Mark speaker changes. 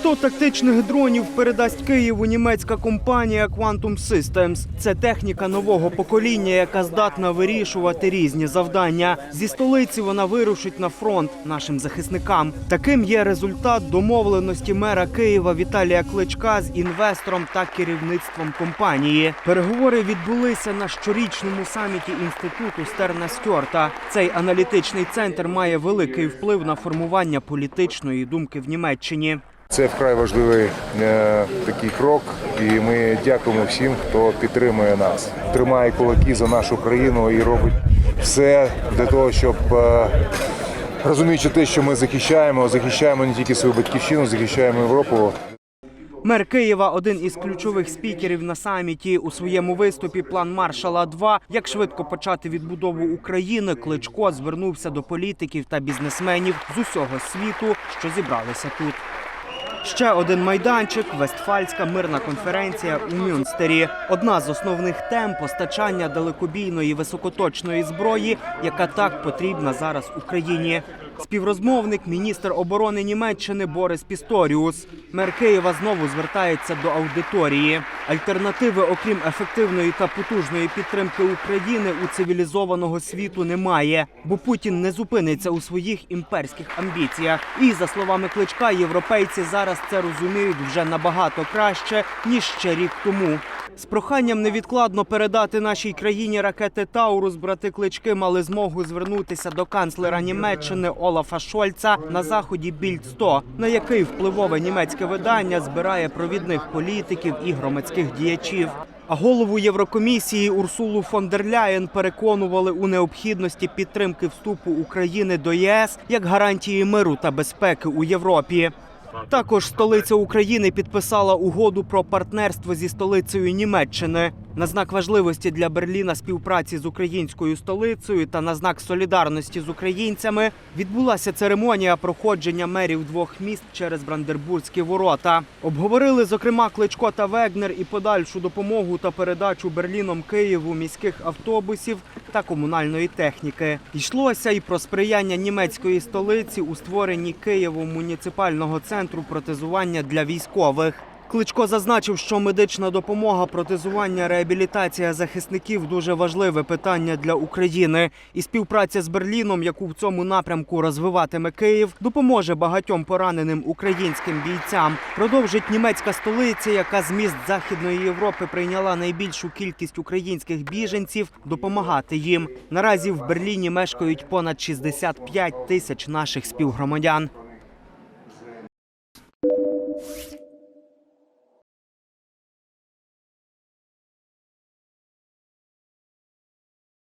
Speaker 1: 100 тактичних дронів передасть Києву німецька компанія Quantum Systems. Це техніка нового покоління, яка здатна вирішувати різні завдання. Зі столиці вона вирушить на фронт нашим захисникам. Таким є результат домовленості мера Києва Віталія Кличка з інвестором та керівництвом компанії. Переговори відбулися на щорічному саміті інституту Стерна Стюарта. Цей аналітичний центр має великий вплив на формування політичної думки в Німеччині.
Speaker 2: Це вкрай важливий е, такий крок, і ми дякуємо всім, хто підтримує нас, тримає кулаки за нашу країну і робить все для того, щоб е, розуміючи те, що ми захищаємо, захищаємо не тільки свою батьківщину, захищаємо Європу.
Speaker 1: Мер Києва, один із ключових спікерів на саміті, у своєму виступі план маршала 2 як швидко почати відбудову України. Кличко звернувся до політиків та бізнесменів з усього світу, що зібралися тут. Ще один майданчик Вестфальська мирна конференція у Мюнстері. Одна з основних тем постачання далекобійної високоточної зброї, яка так потрібна зараз Україні. Співрозмовник, міністр оборони Німеччини Борис Пісторіус. Мер Києва знову звертається до аудиторії. Альтернативи, окрім ефективної та потужної підтримки України, у цивілізованого світу немає, бо Путін не зупиниться у своїх імперських амбіціях. І за словами кличка, європейці зараз це розуміють вже набагато краще ніж ще рік тому. З проханням невідкладно передати нашій країні ракети Таурус брати клички мали змогу звернутися до канцлера Німеччини Олафа Шольца на заході Більд 100 на який впливове німецьке видання збирає провідних політиків і громадських діячів. А голову Єврокомісії Урсулу фон дер Ляєн переконували у необхідності підтримки вступу України до ЄС як гарантії миру та безпеки у Європі. Також столиця України підписала угоду про партнерство зі столицею Німеччини на знак важливості для Берліна співпраці з українською столицею та на знак солідарності з українцями відбулася церемонія проходження мерів двох міст через Брандербурзькі ворота. Обговорили зокрема Кличко та Вегнер і подальшу допомогу та передачу Берліном Києву міських автобусів та комунальної техніки. Йшлося і про сприяння німецької столиці у створенні Києвом муніципального центру протезування для військових. Кличко зазначив, що медична допомога, протезування, реабілітація захисників дуже важливе питання для України. І співпраця з Берліном, яку в цьому напрямку розвиватиме Київ, допоможе багатьом пораненим українським бійцям. Продовжить німецька столиця, яка з міст Західної Європи прийняла найбільшу кількість українських біженців, допомагати їм. Наразі в Берліні мешкають понад 65 тисяч наших співгромадян.